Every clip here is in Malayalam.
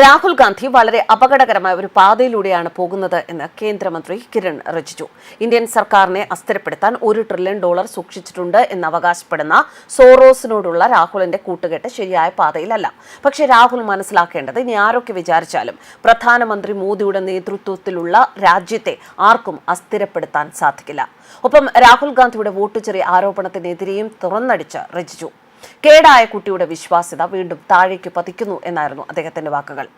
രാഹുൽ ഗാന്ധി വളരെ അപകടകരമായ ഒരു പാതയിലൂടെയാണ് പോകുന്നത് എന്ന് കേന്ദ്രമന്ത്രി കിരൺ റിജിജു. ഇന്ത്യൻ സർക്കാരിനെ അസ്ഥിരപ്പെടുത്താൻ ഒരു ട്രില്യൺ ഡോളർ സൂക്ഷിച്ചിട്ടുണ്ട് എന്ന് അവകാശപ്പെടുന്ന സോറോസിനോടുള്ള രാഹുലിന്റെ കൂട്ടുകെട്ട് ശരിയായ പാതയിലല്ല. പക്ഷേ രാഹുൽ മനസ്സിലാക്കേണ്ടത് ഇനി ആരൊക്കെ വിചാരിച്ചാലും പ്രധാനമന്ത്രി മോദിയുടെ നേതൃത്വത്തിലുള്ള രാജ്യത്തെ ആർക്കും അസ്ഥിരപ്പെടുത്താൻ സാധിക്കില്ല. ഒപ്പം രാഹുൽ ഗാന്ധിയുടെ വോട്ട് ചെറിയ ആരോപണത്തിനെതിരെയും തുറന്നടിച്ച് റിജിജു. കേടായ കുട്ടിയുടെ വിശ്വാസ്യത വീണ്ടും താഴേക്ക് പതിക്കുന്നു എന്നായിരുന്നു അദ്ദേഹത്തിന്റെ വാക്കുകൾ.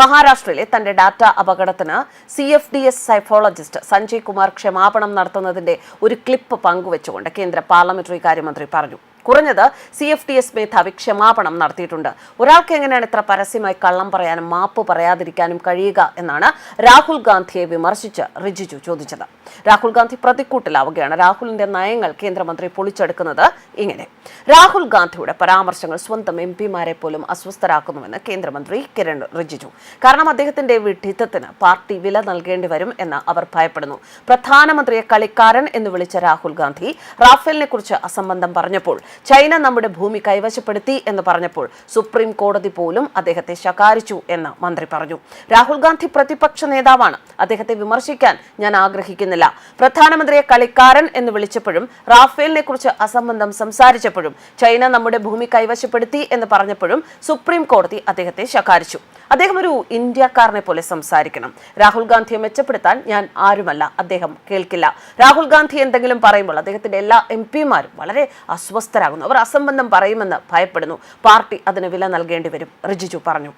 മഹാരാഷ്ട്രയിലെ തന്റെ ഡാറ്റ അപകടത്തിന് C F D S psephologist Sanjay Kumar ക്ഷമാപണം നടത്തുന്നതിന്റെ ഒരു ക്ലിപ്പ് പങ്കുവച്ചുകൊണ്ട് കേന്ദ്ര പാർലമെന്ററി കാര്യമന്ത്രി പറഞ്ഞു. കുറഞ്ഞത് സി എഫ് ടി എസ് മേധാവി ക്ഷമാപണം നടത്തിയിട്ടുണ്ട്. ഒരാൾക്ക് എങ്ങനെയാണ് ഇത്ര പരസ്യമായി കള്ളം പറയാനും മാപ്പ് പറയാതിരിക്കാനും കഴിയുക എന്നാണ് രാഹുൽ ഗാന്ധിയെ വിമർശിച്ച് റിജിജു ചോദിച്ചത്. രാഹുൽ ഗാന്ധി പ്രതിക്കൂട്ടിലാവുകയാണ്. രാഹുലിന്റെ നയങ്ങൾ കേന്ദ്രമന്ത്രി പൊളിച്ചെടുക്കുന്നത് ഇങ്ങനെ. രാഹുൽ ഗാന്ധിയുടെ പരാമർശങ്ങൾ സ്വന്തം എം പിമാരെ പോലും അസ്വസ്ഥരാക്കുന്നുവെന്ന് കേന്ദ്രമന്ത്രി കിരൺ റിജിജു. കാരണം അദ്ദേഹത്തിന്റെ വിഡിത്തത്തിന് പാർട്ടി വില നൽകേണ്ടി വരും എന്ന് അവർ ഭയപ്പെടുന്നു. പ്രധാനമന്ത്രിയെ കളിക്കാരൻ എന്ന് വിളിച്ച രാഹുൽ ഗാന്ധി റാഫേലിനെ കുറിച്ച് അസംബന്ധം പറഞ്ഞപ്പോൾ ചൈന നമ്മുടെ ഭൂമി കൈവശപ്പെടുത്തി എന്ന് പറഞ്ഞപ്പോൾ സുപ്രീം കോടതി പോലും അദ്ദേഹത്തെ ശകാരിച്ചു എന്ന് മന്ത്രി പറഞ്ഞു. രാഹുൽ ഗാന്ധി പ്രതിപക്ഷ നേതാവാണ്. അദ്ദേഹത്തെ വിമർശിക്കാൻ ഞാൻ ആഗ്രഹിക്കുന്നില്ല. പ്രധാനമന്ത്രിയെ കളിക്കാരൻ എന്ന് വിളിച്ചപ്പോഴും റാഫേലിനെ കുറിച്ച് അസംബന്ധം സംസാരിച്ചപ്പോഴും ചൈന നമ്മുടെ ഭൂമി കൈവശപ്പെടുത്തി എന്ന് പറഞ്ഞപ്പോഴും സുപ്രീം കോടതി അദ്ദേഹത്തെ ശകാരിച്ചു. അദ്ദേഹം ഒരു ഇന്ത്യക്കാരനെ പോലെ സംസാരിക്കണം. രാഹുൽ ഗാന്ധിയെ മെച്ചപ്പെടുത്താൻ ഞാൻ ആരുമല്ല. അദ്ദേഹം കേൾക്കില്ല. രാഹുൽ ഗാന്ധി എന്തെങ്കിലും പറയുമ്പോൾ അദ്ദേഹത്തിന്റെ എല്ലാ എം പിമാരും വളരെ അസ്വസ്ഥരാകുന്നു. അവർ അസംബന്ധം പറയുമെന്ന് ഭയപ്പെടുന്നു. പാർട്ടി അതിന് വില നൽകേണ്ടി വരും. റിജിജു പറഞ്ഞു.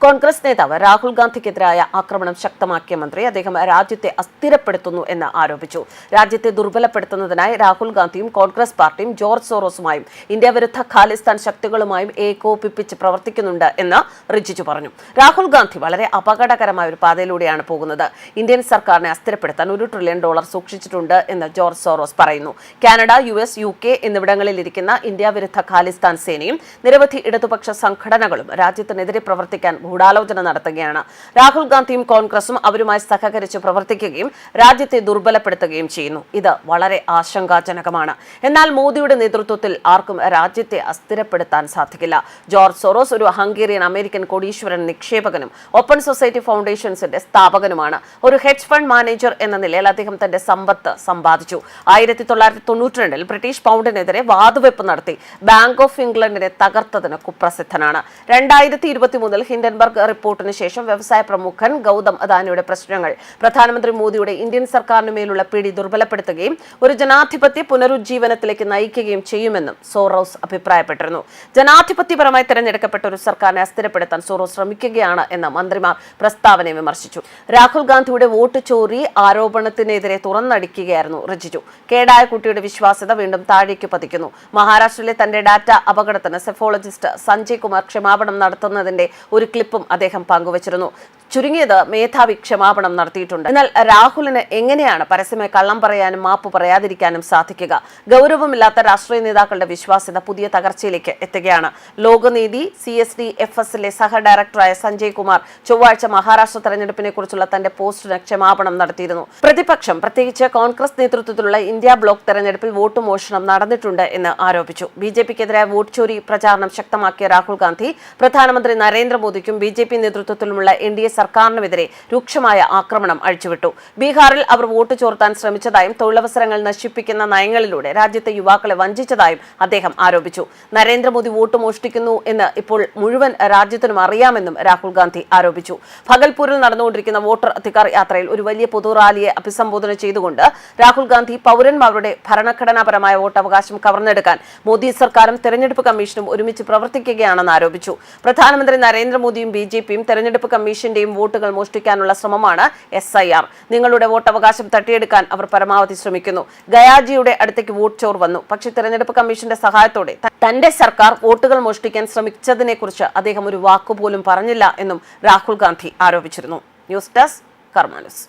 കോൺഗ്രസ് നേതാവ് രാഹുൽ ഗാന്ധിക്കെതിരായ ആക്രമണം ശക്തമാക്കിയ മന്ത്രി അദ്ദേഹം രാജ്യത്തെ അസ്ഥിരപ്പെടുത്തുന്നു എന്ന് ആരോപിച്ചു. രാജ്യത്തെ ദുർബലപ്പെടുത്തുന്നതിനായി രാഹുൽ ഗാന്ധിയും കോൺഗ്രസ് പാർട്ടിയും ജോർജ് സോറോസുമായും ഇന്ത്യ വിരുദ്ധ ഖാലിസ്ഥാൻ ശക്തികളുമായും ഏകോപിപ്പിച്ച് പ്രവർത്തിക്കുന്നുണ്ട് എന്ന് റിജിജു പറഞ്ഞു. രാഹുൽ ഗാന്ധി വളരെ അപകടകരമായ ഒരു പാതയിലൂടെയാണ് പോകുന്നത്. ഇന്ത്യൻ സർക്കാരിനെ അസ്ഥിരപ്പെടുത്താൻ ഒരു ട്രില്യൺ ഡോളർ സൂക്ഷിച്ചിട്ടുണ്ട് എന്ന് ജോർജ് സോറോസ് പറയുന്നു. Canada U S U K എന്നിവിടങ്ങളിൽ ഇരിക്കുന്ന ഇന്ത്യ വിരുദ്ധ ഖാലിസ്ഥാൻ സേനയും നിരവധി ഇടതുപക്ഷ സംഘടനകളും രാജ്യത്തിനെതിരെ പ്രവർത്തിക്കാൻ ഗൂഢാലോചന നടത്തുകയാണ്. രാഹുൽ ഗാന്ധിയും കോൺഗ്രസും അവരുമായി സഹകരിച്ച് പ്രവർത്തിക്കുകയും രാജ്യത്തെ ദുർബലപ്പെടുത്തുകയും ചെയ്യുന്നു. ഇത് വളരെ ആശങ്കാജനകമാണ്. എന്നാൽ മോദിയുടെ നേതൃത്വത്തിൽ ആർക്കും രാജ്യത്തെ അസ്ഥിരപ്പെടുത്താൻ സാധിക്കില്ല. ജോർജ് സോറോസ് ഒരു ഹംഗേറിയൻ അമേരിക്കൻ കോടീശ്വരൻ നിക്ഷേപകനും ഓപ്പൺ സൊസൈറ്റി ഫൗണ്ടേഷൻസിന്റെ സ്ഥാപകനുമാണ്. ഒരു ഹെഡ്ജ് ഫണ്ട് മാനേജർ എന്ന നിലയിൽ അദ്ദേഹം തന്റെ സമ്പത്ത് സമ്പാദിച്ചു. ആയിരത്തി തൊള്ളായിരത്തി തൊണ്ണൂറ്റി രണ്ടിൽ ബ്രിട്ടീഷ് പൗണ്ടിനെതിരെ വാതുവെപ്പ് നടത്തി. ബാങ്ക് ഓഫ് ഇംഗ്ലണ്ടിനെ തകർത്തതിന് കുപ്രസിദ്ധനാണ്. രണ്ടായിരത്തി ഇരുപത്തി മൂന്നിൽ ഹിൻഡൻബർഗ് റിപ്പോർട്ടിന് ശേഷം വ്യവസായ പ്രമുഖൻ ഗൗതം അദാനിയുടെ പ്രശ്നങ്ങൾ. പ്രധാനമന്ത്രി മോദിയുടെ ഇന്ത്യൻ സർക്കാരിന് മേലുള്ള പിടി ദുർബലപ്പെടുത്തുകയും ഒരു ജനാധിപത്യ പുനരുജ്ജീവനത്തിലേക്ക് നയിക്കുകയും ചെയ്യുമെന്നും സോറോസ് അഭിപ്രായപ്പെട്ടിരുന്നു. ജനാധിപത്യപരമായി തെരഞ്ഞെടുക്കപ്പെട്ട ഒരു സർക്കാരിനെ അസ്ഥിരപ്പെടുത്താൻ സോറോസ് ശ്രമിക്കുകയാണ് എന്ന് മന്ത്രിമാർ പ്രസ്താവനയെ വിമർശിച്ചു. രാഹുൽ ഗാന്ധിയുടെ വോട്ട് ചോരി ആരോപണത്തിനെതിരെ തുറന്നടിക്കുകയായിരുന്നു റിജിജു. കേടായ കുട്ടിയുടെ വിശ്വാസ്യത വീണ്ടും താഴേക്ക് പതിക്കുന്നു. മഹാരാഷ്ട്രയിലെ തന്റെ ഡാറ്റ അപകടത്തിന് സെഫോളജിസ്റ്റ് സഞ്ജയ് കുമാർ ക്ഷമാപണം നടത്തുന്നതിന്റെ ഒരു ക്ലിപ്പും അദ്ദേഹം പങ്കുവച്ചിരുന്നു. ചുരുങ്ങിയത് മേധാവി ക്ഷമാപണം നടത്തിയിട്ടുണ്ട്. എന്നാൽ രാഹുലിന് എങ്ങനെയാണ് പരസ്യമായി കള്ളം പറയാനും മാപ്പ് പറയാതിരിക്കാനും സാധിക്കുക? ഗൗരവമില്ലാത്ത രാഷ്ട്രീയ നേതാക്കളുടെ വിശ്വാസ്യത പുതിയ തകർച്ചയിലേക്ക് എത്തുകയാണ്. Lokniti C S D F എസിലെ സഹ ഡയറക്ടറായ സഞ്ജയ് കുമാർ ചൊവ്വാഴ്ച മഹാരാഷ്ട്ര തെരഞ്ഞെടുപ്പിനെ കുറിച്ചുള്ള തന്റെ പോസ്റ്റിന് ക്ഷമാപണം നടത്തിയിരുന്നു. പ്രതിപക്ഷം പ്രത്യേകിച്ച് കോൺഗ്രസ് നേതൃത്വത്തിലുള്ള ഇന്ത്യ ബ്ലോക്ക് തെരഞ്ഞെടുപ്പിൽ വോട്ട് മോഷണം നടന്നിട്ടുണ്ട് എന്ന് ആരോപിച്ചു. ബി ജെ പിക്കെതിരായ വോട്ട് ചോരി പ്രചാരണം ശക്തമാക്കിയ രാഹുൽ ഗാന്ധി പ്രധാനമന്ത്രി നരേന്ദ്രമോദിക്കും ബി ജെ പി നേതൃത്വത്തിലുമുള്ള എൻ ഡി എ സർക്കാരിനുമെതിരെ രൂക്ഷമായ ആക്രമണം അഴിച്ചുവിട്ടു. ബീഹാറിൽ അവർ വോട്ട് ചോർത്താൻ ശ്രമിച്ചതായും തൊഴിലവസരങ്ങൾ നശിപ്പിക്കുന്ന നയങ്ങളിലൂടെ രാജ്യത്തെ യുവാക്കളെ വഞ്ചിച്ചതായും അദ്ദേഹം ആരോപിച്ചു. നരേന്ദ്രമോദി വോട്ട് മോഷ്ടിക്കുന്നു എന്ന് ഇപ്പോൾ മുഴുവൻ രാജ്യത്തിനും അറിയാമെന്നും രാഹുൽ ഗാന്ധി ആരോപിച്ചു. ഭഗൽപൂരിൽ നടന്നുകൊണ്ടിരിക്കുന്ന വോട്ടർ അധികാർ യാത്രയിൽ ഒരു വലിയ പൊതുറാലിയെ അഭിസംബോധന ചെയ്തുകൊണ്ട് രാഹുൽ ഗാന്ധി പൗരന്മാരുടെ ഭരണഘടനാപരമായ വോട്ടവകാശം കവർന്നെടുക്കാൻ മോദി സർക്കാരും തെരഞ്ഞെടുപ്പ് കമ്മീഷനും ഒരുമിച്ച് പ്രവർത്തിക്കുകയാണെന്ന് ആരോപിച്ചു. പ്രധാനമന്ത്രി നരേന്ദ്രമോദിയും ബി ജെ പിയും തെരഞ്ഞെടുപ്പ് കമ്മീഷന്റെയും വോട്ടുകൾ മോഷ്ടിക്കാനുള്ള ശ്രമമാണ് എസ് ഐ ആർ നിങ്ങളുടെ വോട്ടവകാശം തട്ടിയെടുക്കാൻ അവർ പരമാവധി ശ്രമിക്കുന്നു. ഗയാജിയുടെ അടുത്തേക്ക് വോട്ട് ചോർ വന്നു. പക്ഷേ തെരഞ്ഞെടുപ്പ് കമ്മീഷന്റെ സഹായത്തോടെ തന്റെ സർക്കാർ വോട്ടുകൾ മോഷ്ടിക്കാൻ ശ്രമിച്ചതിനെ കുറിച്ച് അദ്ദേഹം ഒരു വാക്കുപോലും പറഞ്ഞില്ല എന്നും രാഹുൽ ഗാന്ധി ആരോപിച്ചിരുന്നു. News desk കർമാനുസ്